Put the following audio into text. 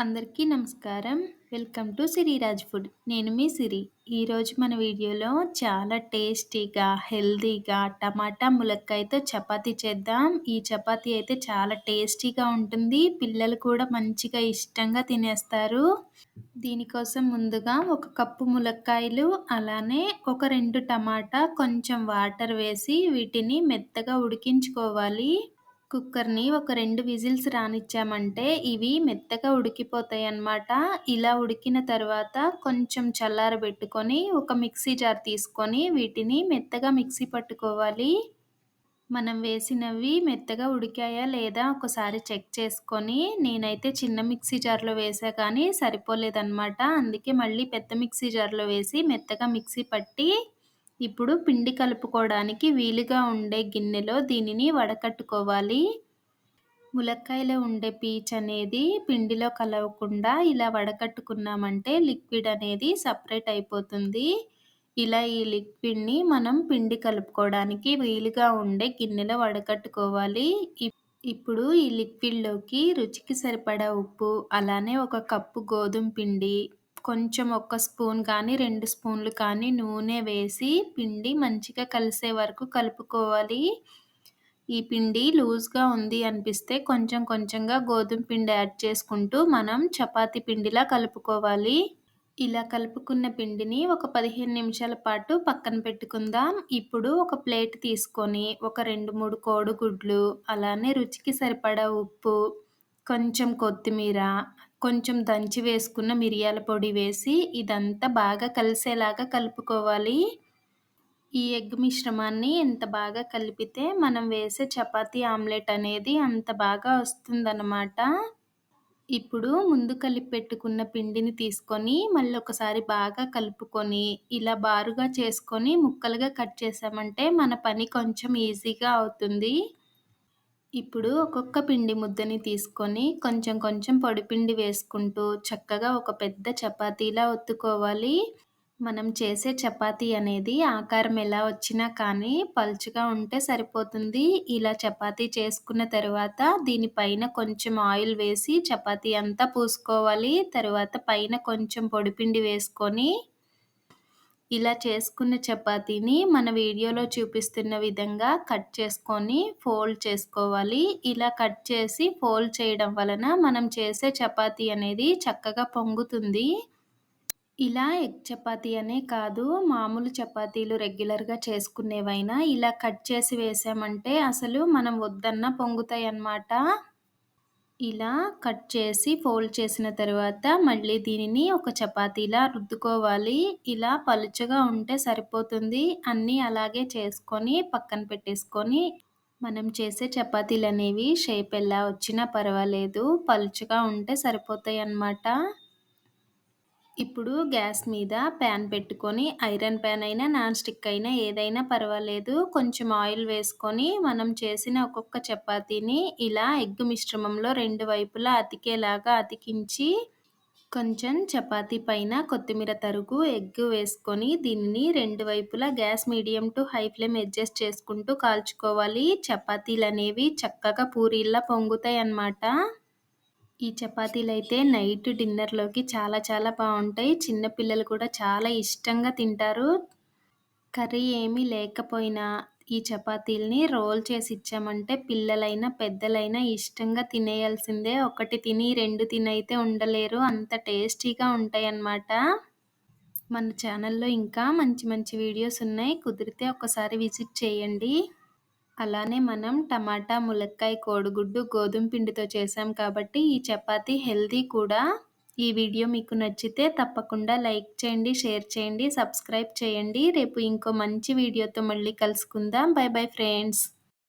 అందరికీ నమస్కారం. Welcome to Siriraj food. నేను మీ సిరి. ఈరోజు మన వీడియోలో చాలా టేస్టీగా హెల్దీగా టమాటా ములక్కాయతో చపాతీ చేద్దాం. ఈ చపాతీ అయితే చాలా టేస్టీగా ఉంటుంది. పిల్లలు కూడా మంచిగా ఇష్టంగా తినేస్తారు. దీనికోసం ముందుగా ఒక కప్పు ములక్కాయలు అలానే ఒక రెండు టమాటా కొంచెం వాటర్ వేసి వీటిని మెత్తగా ఉడికించుకోవాలి. కుక్కర్ని ఒక రెండు విజిల్స్ రానిచ్చామంటే ఇవి మెత్తగా ఉడికిపోతాయి అన్నమాట ఇలా ఉడికిన తర్వాత కొంచెం చల్లారబెట్టుకొని ఒక మిక్సీ జార్ తీసుకొని వీటిని మెత్తగా మిక్సీ పట్టుకోవాలి. మనం వేసినవి మెత్తగా ఉడికాయా లేదా ఒకసారి చెక్ చేసుకొని నేనైతే చిన్న మిక్సీ జార్లో వేసా కానీ సరిపోలేదన్నమాట. అందుకే మళ్ళీ పెద్ద మిక్సీ జార్లో వేసి మెత్తగా మిక్సీ పట్టి ఇప్పుడు పిండి కలుపుకోవడానికి వీలుగా ఉండే గిన్నెలో దీనిని వడకట్టుకోవాలి. ములక్కాయలో ఉండే పీచ్ అనేది పిండిలో కలవకుండా ఇలా వడకట్టుకున్నామంటే లిక్విడ్ అనేది సపరేట్ అయిపోతుంది. ఇలా ఈ లిక్విడ్ని మనం పిండి కలుపుకోవడానికి వీలుగా ఉండే గిన్నెలో వడకట్టుకోవాలి. ఇప్పుడు ఈ లిక్విడ్లోకి రుచికి సరిపడా ఉప్పు అలానే ఒక కప్పు గోధుమ పిండి కొంచెం ఒక స్పూన్ కానీ రెండు స్పూన్లు కానీ నూనె వేసి పిండి మంచిగా కలిసే వరకు కలుపుకోవాలి. ఈ పిండి లూజ్గా ఉంది అనిపిస్తే కొంచెం కొంచెంగా గోధుమ పిండి యాడ్ చేసుకుంటూ మనం చపాతీ పిండిలా కలుపుకోవాలి. ఇలా కలుపుకున్న పిండిని ఒక పదిహేను నిమిషాల పాటు పక్కన పెట్టుకుందాం. ఇప్పుడు ఒక ప్లేట్ తీసుకొని ఒక రెండు మూడు కోడిగుడ్లు అలానే రుచికి సరిపడా ఉప్పు కొంచెం కొత్తిమీర కొంచెం దంచి వేసుకున్న మిరియాల పొడి వేసి ఇదంతా బాగా కలిసేలాగా కలుపుకోవాలి. ఈ ఎగ్ మిశ్రమాన్ని ఎంత బాగా కలిపితే మనం వేసే చపాతీ ఆమ్లెట్ అనేది అంత బాగా వస్తుందన్నమాట. ఇప్పుడు ముందు కలిపి పెట్టుకున్న పిండిని తీసుకొని మళ్ళీ ఒకసారి బాగా కలుపుకొని ఇలా బారుగా చేసుకొని ముక్కలుగా కట్ చేసామంటే మన పని కొంచెం ఈజీగా అవుతుంది. ఇప్పుడు ఒక్కొక్క పిండి ముద్దని తీసుకొని కొంచెం కొంచెం పొడిపిండి వేసుకుంటూ చక్కగా ఒక పెద్ద చపాతీలా ఒత్తుకోవాలి. మనం చేసే చపాతీ అనేది ఆకారం ఎలా వచ్చినా కానీ పలుచగా ఉంటే సరిపోతుంది. ఇలా చపాతీ చేసుకున్న తర్వాత దీనిపైన కొంచెం ఆయిల్ వేసి చపాతీ అంతా పూసుకోవాలి. తర్వాత పైన కొంచెం పొడిపిండి వేసుకొని ఇలా చేసుకున్న చపాతీని మన వీడియోలో చూపిస్తున్న విధంగా కట్ చేసుకొని ఫోల్డ్ చేసుకోవాలి. ఇలా కట్ చేసి ఫోల్డ్ చేయడం వలన మనం చేసే చపాతీ అనేది చక్కగా పొంగుతుంది. ఇలా ఎగ్ చపాతీ అనే కాదు మామూలు చపాతీలు రెగ్యులర్గా చేసుకునేవైనా ఇలా కట్ చేసి వేసామంటే అసలు మనం వద్దన్న పొంగుతాయి అన్నమాట ఇలా కట్ చేసి ఫోల్డ్ చేసిన తర్వాత మళ్ళీ దీనిని ఒక చపాతీలా రుద్దుకోవాలి. ఇలా పలుచగా ఉంటే సరిపోతుంది. అన్నీ అలాగే చేసుకొని పక్కన పెట్టేసుకొని మనం చేసే చపాతీలు అనేవి షేప్ ఎలా వచ్చినా పర్వాలేదు. పలుచగా ఉంటే సరిపోతాయి అన్నమాట ఇప్పుడు గ్యాస్ మీద ప్యాన్ పెట్టుకొని ఐరన్ ప్యాన్ అయినా నాన్ స్టిక్ అయినా ఏదైనా పర్వాలేదు. కొంచెం ఆయిల్ వేసుకొని మనం చేసిన ఒక్కొక్క చపాతీని ఇలా ఎగ్ మిశ్రమంలో రెండు వైపులా అతికేలాగా అతికించి కొంచెం చపాతీ పైన కొత్తిమీర తరుగు ఎగ్ వేసుకొని దీనిని రెండు వైపులా gas medium to high flame adjust చేసుకుంటూ కాల్చుకోవాలి. చపాతీలు అనేవి చక్కగా పూరీల్లా పొంగుతాయి అన్నమాట ఈ చపాతీలు అయితే నైట్ డిన్నర్లోకి చాలా చాలా బాగుంటాయి చిన్నపిల్లలు కూడా చాలా ఇష్టంగా తింటారు. కర్రీ ఏమీ లేకపోయినా ఈ చపాతీలని రోల్ చేసి ఇచ్చామంటే పిల్లలైనా పెద్దలైనా ఇష్టంగా తినేయాల్సిందే. ఒకటి తిని రెండు తినైతే ఉండలేరు. అంత టేస్టీగా ఉంటాయి అన్నమాట మన ఛానల్లో ఇంకా మంచి మంచి వీడియోస్ ఉన్నాయి. కుదిరితే ఒకసారి విజిట్ చేయండి. అలానే మనం టమాటా ములక్కాయ కోడిగుడ్డు గోధుమ పిండితో చేసాం కాబట్టి ఈ చపాతీ హెల్దీ కూడా. ఈ వీడియో మీకు నచ్చితే తప్పకుండా లైక్ చేయండి షేర్ చేయండి సబ్స్క్రైబ్ చేయండి. రేపు ఇంకో మంచి వీడియోతో మళ్ళీ కలుసుకుందాం. Bye bye friends.